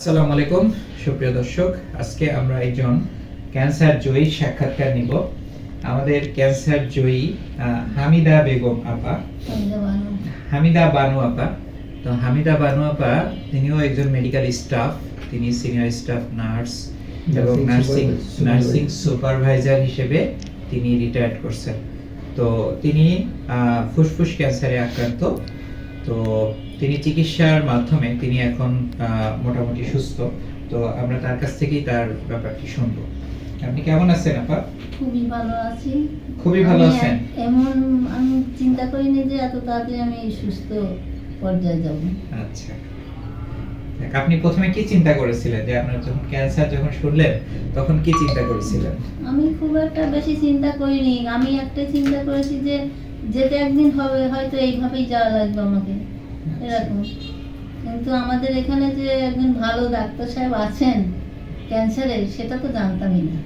আসসালামু আলাইকুম সুপ্রিয় দর্শক। আজকে আমরা একজন ক্যান্সার জয়ী সাক্ষাৎকার নিব। আমাদের ক্যান্সার জয়ী হামিদা বেগম আপা। হামিদা বানু আপা। তো হামিদা বানু আপা তিনিও একজন মেডিকেল স্টাফ তিনি সিনিয়র স্টাফ নার্স এবং নার্সিং নার্সিং সুপারভাইজার হিসেবে তিনি রিটায়ার্ড করছেন। তো তিনি আহ, ফুসফুস ক্যান্সারে আক্রান্ত। তো তিনি চিকিৎসার মাধ্যমে তিনি এখন মোটামুটি সুস্থ। তো আমরা তার কাছ থেকেই তার ব্যাপারটি শুনব। আপনি কেমন আছেন আপা? খুবই ভালো আছি। খুবই ভালো আছেন? এমন আমি চিন্তা করিনি যে এত তাড়াতাড়ি আমি সুস্থ পর্যায়ে যাব। আচ্ছা। আপনি প্রথমে কি চিন্তা করেছিলেন? যে আপনার যখন ক্যান্সার যখন শুনলেন তখন কি চিন্তা করেছিলেন? আমি খুব একটা বেশি চিন্তা করিনি। আমি একটা চিন্তা করেছি যে যেতে একদিন হবে হয়তো এইভাবেই যাওয়া লাগবে আমাকে। এরকম। কিন্তু আমাদের এখানে যে একজন ভালো ডাক্তার সাহেব আছেন ক্যান্সারের সেটা তো জানতামই না।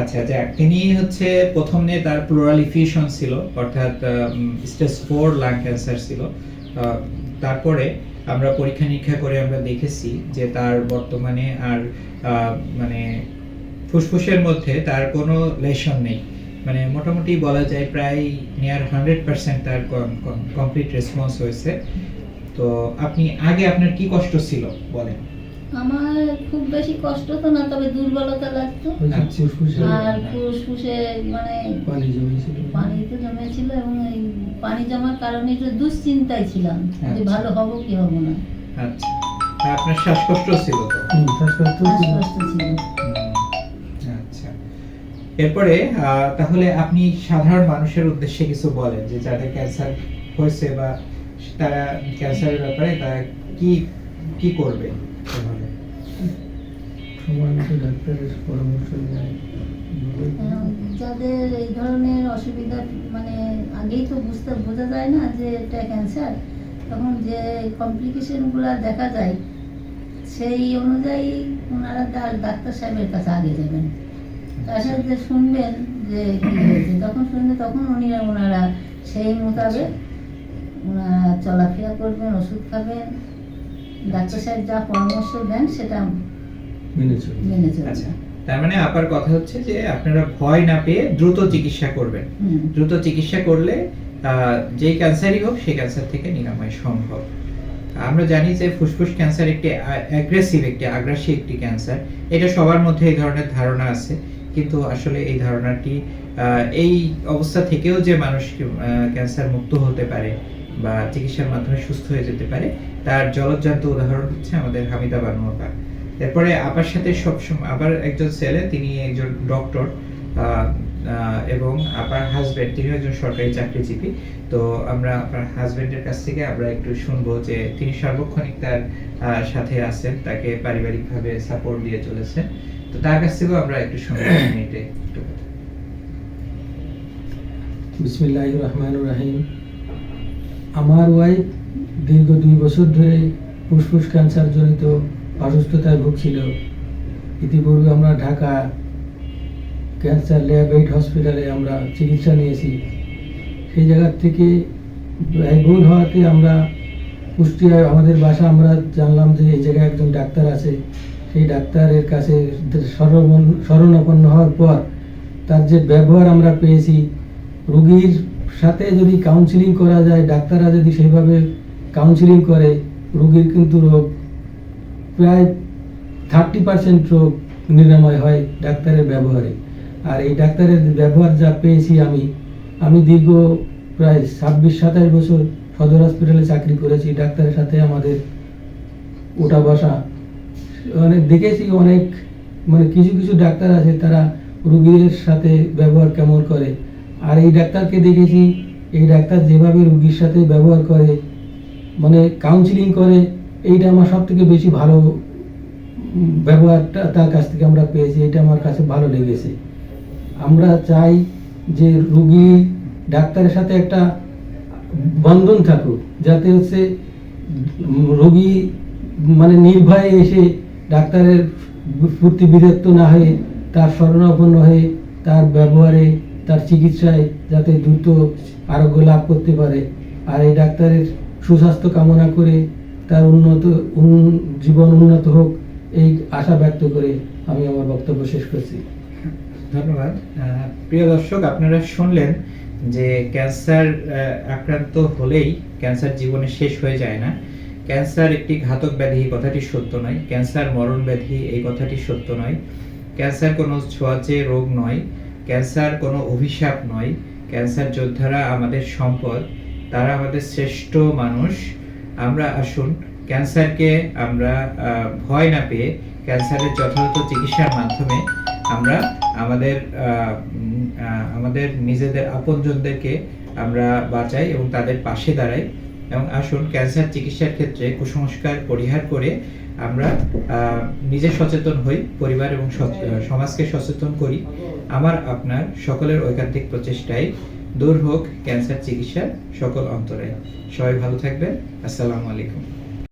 আচ্ছা তিনি হচ্ছে প্রথমে তার প্লোরাল ছিল, অর্থাৎ স্টেজ ফোর লাং ক্যান্সার ছিল। তারপরে আমরা পরীক্ষা নিরীক্ষা করে আমরা দেখেছি যে তার বর্তমানে আর মানে ফুসফুসের মধ্যে তার কোনো লেশন নেই। মানে মোটামুটি বলা যায় প্রায় নিয়ার হান্ড্রেড পার্সেন্ট তার কমপ্লিট রেসপন্স হয়েছে। তো আপনি আগে আপনার কি কষ্ট ছিল বলেন? আমার খুব বেশি কষ্ট তো না তবে দুর্বলতা লাগতো। আর ফুসফুসে মানে পানি জমেছিল। পানি তো জমেছিল এবং এই পানি জমার কারণে একটু দুশ্চিন্তায় ছিলাম। যে আচ্ছা। ভালো হব কি হব না। আচ্ছা। আপনার শ্বাসকষ্ট ছিল তো? হুম, শ্বাসকষ্ট ছিল। এরপরে আহ, তাহলে আপনি সাধারণ মানুষের উদ্দেশ্যে কিছু বলেন যে যাদের ক্যান্সার হয়েছে বা তারা ক্যান্সারের ব্যাপারে তারা কি কি করবে যাদের এই ধরনের অসুবিধা মানে আগেই তো বুঝতে বোঝা যায় না যে এটা ক্যান্সার তখন যে কমপ্লিকেশনগুলো দেখা যায় সেই অনুযায়ী ওনারা ডাক্তার সাহেবের কাছে আগে যাবেন। তার সাথে শুনবেন যে কি হয়েছে। তখন শুনবে তখন উনি ওনারা সেই মোতাবেক ওনারা চলাফেরা করবেন ওষুধ খাবেন। ডাক্তার সাহেব যা পরামর্শ দেন সেটা মেনে মেনে চলবেন আচ্ছা তার মানে আপার কথা হচ্ছে যে আপনারা ভয় না পেয়ে দ্রুত চিকিৎসা করবেন। দ্রুত চিকিৎসা করলে যে ক্যান্সারই হোক সেই ক্যান্সার থেকে নিরাময় সম্ভব। আমরা জানি যে ফুসফুস ক্যান্সার একটি অ্যাগ্রেসিভ একটি আগ্রাসী একটি ক্যান্সার। এটা সবার মধ্যে এই ধরনের ধারণা আছে। কিন্তু আসলে এই ধারণাটি এই অবস্থা থেকেও যে মানুষ ক্যান্সার মুক্ত হতে পারে বা চিকিৎসার মাধ্যমে সুস্থ হয়ে যেতে পারে, তার জলজ্জান্ত উদাহরণ হচ্ছে আমাদের হামিদা বানু আপা এরপরে আপার সাথে সবসময় আবার একজন ছেলে, তিনি একজন ডক্টর এবং আপার হাজবেন্ড তিনি একজন সরকারি চাকরিজীবী। তো আমরা আপনার হাজবেন্ডের কাছ থেকে আমরা একটু শুনব যে তিনি সার্বক্ষণিক তার সাথে আছেন, তাকে পারিবারিকভাবে সাপোর্ট দিয়ে চলেছেন। তো তার কাছ থেকেও আমরা একটু শুনব এক মিনিটে একটু। বিসমিল্লাহ রহমান রাহিম। আমার ওয়াইফ দীর্ঘ দুই বছর ধরে ফুসফুস ক্যান্সার জনিত অসুস্থতায় ভুগছিল। ইতিপূর্বে আমরা ঢাকা ক্যান্সার ল্যাব এইড হসপিটালে আমরা চিকিৎসা নিয়েছি। সেই জায়গার থেকে ব্যয়বহুল হওয়াতে আমরা কুষ্টিয়ায় আমাদের বাসা আমরা জানলাম যে এই জায়গায় একজন ডাক্তার আছে। সেই ডাক্তারের কাছে শরণ শরণাপন্ন হওয়ার পর তার যে ব্যবহার আমরা পেয়েছি, রুগীর সাথে যদি কাউন্সিলিং করা যায়, ডাক্তাররা যদি সেইভাবে কাউন্সিলিং করে, রুগীর কিন্তু রোগ প্রায় থার্টি পার্সেন্ট রোগ নিরাময় হয় ডাক্তারের ব্যবহারে। আর এই ডাক্তারের ব্যবহার যা পেয়েছি আমি আমি দীর্ঘ প্রায় ছাব্বিশ, সাতাশ বছর সদর হসপিটালে চাকরি করেছি। ডাক্তারের সাথে আমাদের ওটা বসা অনেক দেখেছি অনেক মানে কিছু কিছু ডাক্তার আছে তারা রুগীর সাথে ব্যবহার কেমন করে। আর এই ডাক্তারকে দেখেছি, এই ডাক্তার যেভাবে রুগীর সাথে ব্যবহার করে মানে কাউন্সিলিং করে, এইটা আমার সব থেকে বেশি ভালো ব্যবহারটা তার কাছ থেকে আমরা পেয়েছি, এটা আমার কাছে ভালো লেগেছে। আমরা চাই যে রুগী ডাক্তারের সাথে একটা বন্ধন থাকুক, যাতে হচ্ছে রোগী মানে নির্ভয়ে এসে ডাক্তারের প্রতি বিরক্ত না হয়ে, তার শরণাপন্ন হয়ে, তার ব্যবহারে, তার চিকিৎসায় যাতে দ্রুত আরোগ্য লাভ করতে পারে। আর এই ডাক্তারের সুস্বাস্থ্য কামনা করে তার উন্নত, উন- জীবন উন্নত হোক, এই আশা ব্যক্ত করে আমি আমার বক্তব্য শেষ করছি। ধন্যবাদ। প্রিয় দর্শক, আপনারা শুনলেন যে ক্যান্সার আক্রান্ত হলেই ক্যান্সার জীবনে শেষ হয়ে যায় না। ক্যান্সার একটি ঘাতক ব্যাধি, এই কথাটি সত্য নয়। ক্যান্সার মরণ ব্যাধি, এই কথাটি সত্য নয়। ক্যান্সার কোনো ছোঁয়াচে রোগ নয়। ক্যান্সার কোনো অভিশাপ নয়। ক্যান্সার যোদ্ধারা আমাদের সম্পদ, তারা আমাদের শ্রেষ্ঠ মানুষ। আমরা আসুন, ক্যান্সারকে আমরা ভয় না পেয়ে ক্যান্সারের যথাযথ চিকিৎসার মাধ্যমে আমরা আমাদের আমাদের নিজেদের আপনজনদেরকে আমরা বাঁচাই এবং তাদের পাশে দাঁড়াই। এবং আসুন ক্যান্সার চিকিৎসার ক্ষেত্রে কুসংস্কার পরিহার করে আমরা নিজে সচেতন হই, পরিবার এবং সমাজকে সচেতন করি। আমার, আপনার সকলের ঐকান্তিক প্রচেষ্টায় দূর হোক ক্যান্সার চিকিৎসার সকল অন্তরে। সবাই ভালো থাকবেন। আসসালামু আলাইকুম।